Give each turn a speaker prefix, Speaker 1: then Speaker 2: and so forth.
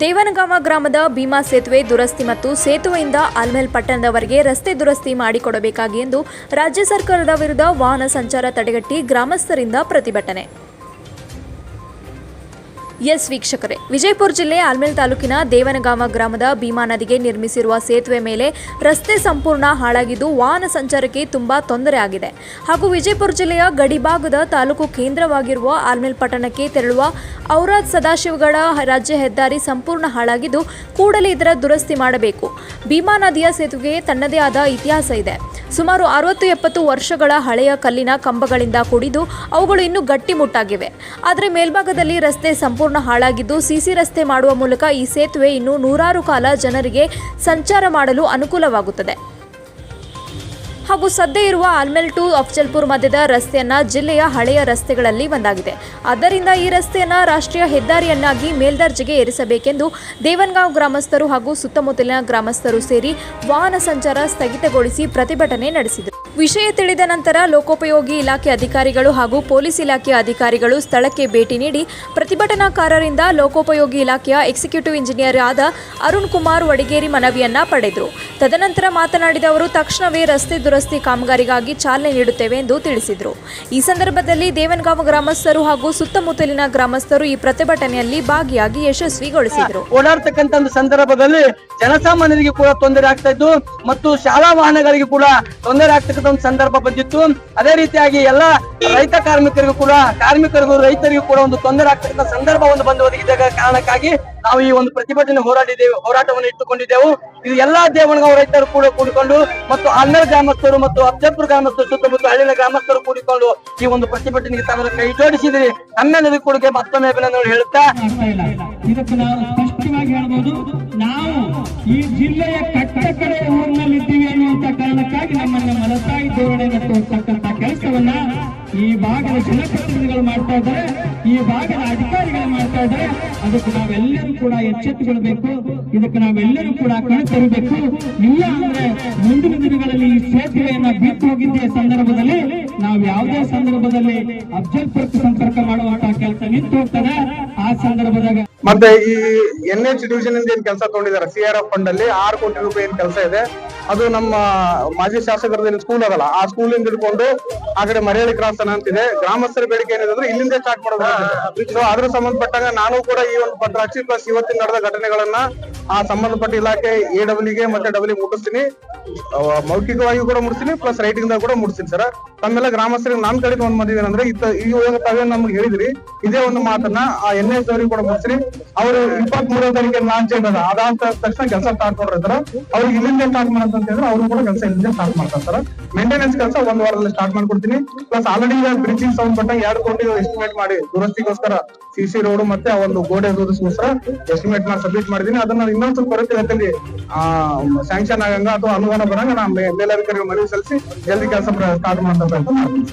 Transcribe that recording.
Speaker 1: ದೇವನಗಾಮ ಗ್ರಾಮದ ಭೀಮಾ ಸೇತುವೆ ದುರಸ್ತಿ ಮತ್ತು ಸೇತುವೆಯಿಂದ ಆಲ್ಮೇಲ್ ಪಟ್ಟಣದವರೆಗೆ ರಸ್ತೆ ದುರಸ್ತಿ ಮಾಡಿಕೊಡಬೇಕಾಗಿ ಎಂದು ರಾಜ್ಯ ಸರ್ಕಾರದ ವಿರುದ್ಧ ವಾಹನ ಸಂಚಾರ ತಡೆಗಟ್ಟಿ ಗ್ರಾಮಸ್ಥರಿಂದ ಪ್ರತಿಭಟನೆ. ಎಸ್ ವೀಕ್ಷಕರೇ, ವಿಜಯಪುರ ಜಿಲ್ಲೆ ಆಲ್ಮೇಲ್ ತಾಲೂಕಿನ ದೇವನಗಾಮ ಗ್ರಾಮದ ಭೀಮಾ ನದಿಗೆ ನಿರ್ಮಿಸಿರುವ ಸೇತುವೆ ಮೇಲೆ ರಸ್ತೆ ಸಂಪೂರ್ಣ ಹಾಳಾಗಿದ್ದು ವಾಹನ ಸಂಚಾರಕ್ಕೆ ತುಂಬಾ ತೊಂದರೆ ಆಗಿದೆ. ಹಾಗೂ ವಿಜಯಪುರ ಜಿಲ್ಲೆಯ ಗಡಿಭಾಗದ ತಾಲೂಕು ಕೇಂದ್ರವಾಗಿರುವ ಆಲ್ಮೇಲ್ ಪಟ್ಟಣಕ್ಕೆ ತೆರಳುವ ಔರಾದ್ ಸದಾಶಿವಗಡ ರಾಜ್ಯ ಹೆದ್ದಾರಿ ಸಂಪೂರ್ಣ ಹಾಳಾಗಿದ್ದು ಕೂಡಲೇ ಇದರ ದುರಸ್ತಿ ಮಾಡಬೇಕು. ಭೀಮಾ ನದಿಯ ಸೇತುವೆಗೆ ತನ್ನದೇ ಆದ ಇತಿಹಾಸ ಇದೆ. ಸುಮಾರು ಅರವತ್ತು ಎಪ್ಪತ್ತು ವರ್ಷಗಳ ಹಳೆಯ ಕಲ್ಲಿನ ಕಂಬಗಳಿಂದ ಕೂಡಿದ್ದು ಅವುಗಳು ಇನ್ನೂ ಗಟ್ಟಿಮುಟ್ಟಾಗಿವೆ ಆದರೆ ಮೇಲ್ಭಾಗದಲ್ಲಿ ರಸ್ತೆ ಸಂಪೂರ್ಣ ಹಾಳಾಗಿದ್ದು ಸಿಸಿ ರಸ್ತೆ ಮಾಡುವ ಮೂಲಕ ಈ ಸೇತುವೆ ಇನ್ನು ನೂರಾರು ಕಾಲ ಜನರಿಗೆ ಸಂಚಾರ ಮಾಡಲು ಅನುಕೂಲವಾಗುತ್ತದೆ. ಹಾಗೂ ಸದ್ಯ ಇರುವ ಆಲ್ಮೆಲ್ ಟು ಅಫ್ಜಲ್ಪುರ್ ಮಧ್ಯದ ರಸ್ತೆಯನ್ನ ಜಿಲ್ಲೆಯ ಹಳೆಯ ರಸ್ತೆಗಳಲ್ಲಿ ಒಂದಾಗಿದೆ. ಆದ್ದರಿಂದ ಈ ರಸ್ತೆಯನ್ನ ರಾಷ್ಟ್ರೀಯ ಹೆದ್ದಾರಿಯನ್ನಾಗಿ ಮೇಲ್ದರ್ಜೆಗೆ ಏರಿಸಬೇಕೆಂದು ದೇವನ್ಗಾಂವ್ ಗ್ರಾಮಸ್ಥರು ಹಾಗೂ ಸುತ್ತಮುತ್ತಲಿನ ಗ್ರಾಮಸ್ಥರು ಸೇರಿ ವಾಹನ ಸಂಚಾರ ಸ್ಥಗಿತಗೊಳಿಸಿ ಪ್ರತಿಭಟನೆ ನಡೆಸಿದರು. ವಿಷಯ ತಿಳಿದ ನಂತರ ಲೋಕೋಪಯೋಗಿ ಇಲಾಖೆ ಅಧಿಕಾರಿಗಳು ಹಾಗೂ ಪೊಲೀಸ್ ಇಲಾಖೆ ಅಧಿಕಾರಿಗಳು ಸ್ಥಳಕ್ಕೆ ಭೇಟಿ ನೀಡಿ ಪ್ರತಿಭಟನಾಕಾರರಿಂದ ಲೋಕೋಪಯೋಗಿ ಇಲಾಖೆಯ ಎಕ್ಸಿಕ್ಯೂಟಿವ್ ಇಂಜಿನಿಯರ್ ಆದ ಅರುಣ್ ಕುಮಾರ್ ವಡಿಗೇರಿ ಮನವಿಯನ್ನ ಪಡೆದರು. ತದನಂತರ ಮಾತನಾಡಿದ ಅವರು, ತಕ್ಷಣವೇ ರಸ್ತೆ ದುರಸ್ತಿ ಕಾಮಗಾರಿಗಾಗಿ ಚಾಲನೆ ನೀಡುತ್ತೇವೆ ಎಂದು ತಿಳಿಸಿದರು. ಈ ಸಂದರ್ಭದಲ್ಲಿ ದೇವನಗಾಂವ ಗ್ರಾಮಸ್ಥರು ಹಾಗೂ ಸುತ್ತಮುತ್ತಲಿನ ಗ್ರಾಮಸ್ಥರು ಈ ಪ್ರತಿಭಟನೆಯಲ್ಲಿ ಭಾಗಿಯಾಗಿ ಯಶಸ್ವಿಗೊಳಿಸಿದರು.
Speaker 2: ಓಡಾಡ್ತಕ್ಕಂಥ ಸಂದರ್ಭದಲ್ಲಿ ಜನಸಾಮಾನ್ಯರಿಗೆ ಕೂಡ ತೊಂದರೆ ಆಗ್ತಾ ಇತ್ತು ಮತ್ತು ಶಾಲಾ ವಾಹನಗಳಿಗೆ ಕೂಡ ತೊಂದರೆ ಆಗ್ತಕ್ಕಂಥ ಒಂದು ಸಂದರ್ಭ ಬಂದಿತ್ತು. ಅದೇ ರೀತಿಯಾಗಿ ಎಲ್ಲ ರೈತ ಕಾರ್ಮಿಕರಿಗೂ ಕೂಡ, ಕಾರ್ಮಿಕರಿಗೂ, ರೈತರಿಗೂ ಕೂಡ ಒಂದು ತೊಂದರೆ ಆಗ್ತಕ್ಕಂಥ ಸಂದರ್ಭ ಒಂದು ಬಂದು ಒದಗಿದ ಕಾರಣಕ್ಕಾಗಿ ನಾವು ಈ ಒಂದು ಪ್ರತಿಭಟನೆ ಹೋರಾಡಿದ್ದೇವೆ, ಹೋರಾಟವನ್ನು ಇಟ್ಟುಕೊಂಡಿದ್ದೆವು. ಇದು ಎಲ್ಲಾ ದೇವನಗಾಂವ್ ರೈತರು ಕೂಡ ಕೂಡಿಕೊಂಡು ಮತ್ತು ಆಲ್ಮೇಲ್ ಗ್ರಾಮಸ್ಥರು ಮತ್ತು ಅಫ್ಜಲ್ಪುರ ಗ್ರಾಮಸ್ಥರು ಸುತ್ತಮುತ್ತ ಹಳ್ಳಿನ ಗ್ರಾಮಸ್ಥರು ಕೂಡಿಕೊಂಡು ಈ ಒಂದು ಪ್ರತಿಭಟನೆಗೆ ತಮ್ಮ ಕೈ ಜೋಡಿಸಿದ್ರಿ. ನಮ್ಮೆಲ್ಲರಿಗೂ ಕೂಡ ಮತ್ತೊಮ್ಮೆ ಅಭಿನಂದನೆ ಹೇಳುತ್ತಾ.
Speaker 3: ಇದಕ್ಕೆ ನಾವು ಸ್ಪಷ್ಟವಾಗಿ ಹೇಳ್ಬೋದು, ನಾವು ಈ ಜಿಲ್ಲೆಯ ಕಟ್ಟ ಕಡೆ ಊರಿನಲ್ಲಿ ಇದ್ದೀವಿ ಅನ್ನುವಂತ ಕಾರಣಕ್ಕಾಗಿ ನಮ್ಮನ್ನ ಮಲತಾಯಿ ಜೋಡಣೆ ತೋರ್ತಕ್ಕಂತ ಕೆಲಸವನ್ನ ಈ ಭಾಗದ ಜನಪ್ರತಿನಿಧಿಗಳು ಮಾಡ್ತಾ ಇದ್ದಾರೆ, ಈ ಭಾಗದ ಅಧಿಕಾರಿಗಳು ಮಾಡ್ತಾ ಇದ್ದಾರೆ. ಅದಕ್ಕೆ ನಾವೆಲ್ಲರೂ ಕೂಡ ಎಚ್ಚೆತ್ತುಕೊಳ್ಬೇಕು ಇದಕ್ಕೆ ನಾವೆಲ್ಲರೂ ಕೂಡ ಕಣ್ ತರಬೇಕು. ಇಲ್ಲ ಅಂದ್ರೆ ಮುಂದಿನ ದಿನಗಳಲ್ಲಿ ಈ ಸೇತುವೆಯನ್ನ ಬಿಟ್ಟು ಹೋಗಿದ್ದ ಸಂದರ್ಭದಲ್ಲಿ ನಾವು ಯಾವುದೇ ಸಂದರ್ಭದಲ್ಲಿ ಅಫ್ಜಲ್ಪುರಕ್ಕೆ ಸಂಪರ್ಕ ಮಾಡುವಂತಹ ಕೆಲಸ ನಿಂತು ಹೋಗ್ತದೆ. ಆ ಸಂದರ್ಭದಾಗ
Speaker 4: ಮತ್ತೆ ಈ ಎನ್ ಎಚ್ ಡಿವಿಷನ್ ಏನ್ ಕೆಲಸ ತಗೊಂಡಿದ್ದಾರೆ? ಸಿ ಆರ್ ಎಫ್ ಫಂಡ್ ಅಲ್ಲಿ ಆರು ಕೋಟಿ ರೂಪಾಯಿ ಏನ್ ಕೆಲಸ ಇದೆ. ಅದು ನಮ್ಮ ಮಾಜಿ ಶಾಸಕರದ ಸ್ಕೂಲ್ ಅದಲ್ಲ ಆ ಸ್ಕೂಲ್ ಇಂದ ಹಿಡ್ಕೊಂಡು ಆ ಕಡೆ ಮರಿಯಳಿ ಕ್ರಾಸ್ ಅಂತಿದೆ. ಗ್ರಾಮಸ್ಥರ ಬೇಡಿಕೆ ಏನಿದೆ ಇಲ್ಲಿಂದ ಸ್ಟಾರ್ಟ್ ಮಾಡೋದು ಅದ್ರ ಸಂಬಂಧಪಟ್ಟಾಗ ನಾನು ಕೂಡ ಈ ಒಂದು ಪತ್ರ ಪ್ಲಸ್ ಇವತ್ತಿನ ನಡೆದ ಘಟನೆಗಳನ್ನ ಆ ಸಂಬಂಧಪಟ್ಟ ಇಲಾಖೆ ಎ ಡಬ್ಲ್ಯೂಗೆ ಮತ್ತೆ ಡಬ್ಲ್ಯೂ ಮುಟ್ಟಿಸ್ತೀನಿ. ಮೌಖಿಕವಾಗಿ ಕೂಡ ಮುಡ್ತೀನಿ ಪ್ಲಸ್ ರೈಟಿಂಗ್ ದಾಗ ಕೂಡ ಮುಡ್ತೀನಿ ಸರ್. ತಮ್ಮೆಲ್ಲ ಗ್ರಾಮಸ್ಥರಿಗೆ ನಾನ್ ಕಡೆ ಒಂದ್ ಮಂದಿ ಅಂದ್ರೆ, ಇತ್ತ ಈಗ ತಾವೇನ್ ನಮ್ಗೆ ಹೇಳಿದ್ರಿ, ಇದೇ ಒಂದು ಮಾತನ್ನ ಆ ಎನ್ ಎಸ್ ಅವರಿಗೆ ಕೂಡ ಮುಟ್ಟಿಸ್ತೀನಿ ಅವರು ಇಪ್ಪತ್ತ್ ಮೂರನೇ ತಾರೀಕು ಲಾಂಚ್ ಅದ ಅದಾದ ತಕ್ಷಣ ಕೆಲಸ ಸ್ಟಾರ್ಟ್ ಮಾಡಿರ್ತಾರ ಅವ್ರಿಗೆ ಇಲ್ಲಿಂದ ಸ್ಟಾರ್ಟ್ ಮಾಡಂತ ಹೇಳಿದ್ರೆ ಅವರು ಕೂಡ ಕೆಲಸ ಇಲ್ಲಿಂದ ಸ್ಟಾರ್ಟ್ ಮಾಡ್ತಾರೆ ಸರ್. ಮೇಂಟೆನೆನ್ಸ್ ಕೆಲಸ ಒಂದ್ ವಾರದಲ್ಲಿ ಸ್ಟಾರ್ಟ್ ಮಾಡ್ಕೊಡ್ತೀನಿ. ಪ್ಲಸ್ ಆಲ್ರೆಡಿ ಬ್ರಿಡ್ಜಿಂಗ್ ಸಂಬಂಧಪಟ್ಟ ಎರಡು ಕೋಟಿ ಎಸ್ಟಿಮೇಟ್ ಮಾಡಿ, ದುರಸ್ತಿಗೋಸ್ಕರ ಸಿ ಸಿ ರೋಡ್ ಮತ್ತೆ ಆ ಒಂದು ಗೋಡೆ ದುರಸ್ತಿಗೋಸ್ಕರ ಎಸ್ಟಿಮೇಟ್ ಮಾಡಿ ಸಬ್ಮಿಟ್ ಮಾಡಿದೀನಿ ಅದನ್ನ ಇನ್ನೊಂದು ಕೊರತೆ ಆ ಸ್ಯಾಂಕ್ಷನ್ ಆಗಂಗ ಅಥವಾ ಅನುದಾನ ಬರಂಗ ನಾನು ಕರೆ ಮನವಿ ಸಲ್ಲಿಸಿ ಜಲ್ದಿ ಕೆಲಸ ಸ್ಟಾರ್ಟ್ ಮಾಡ್ತಾ ಮಾಡ್ತೀನಿ.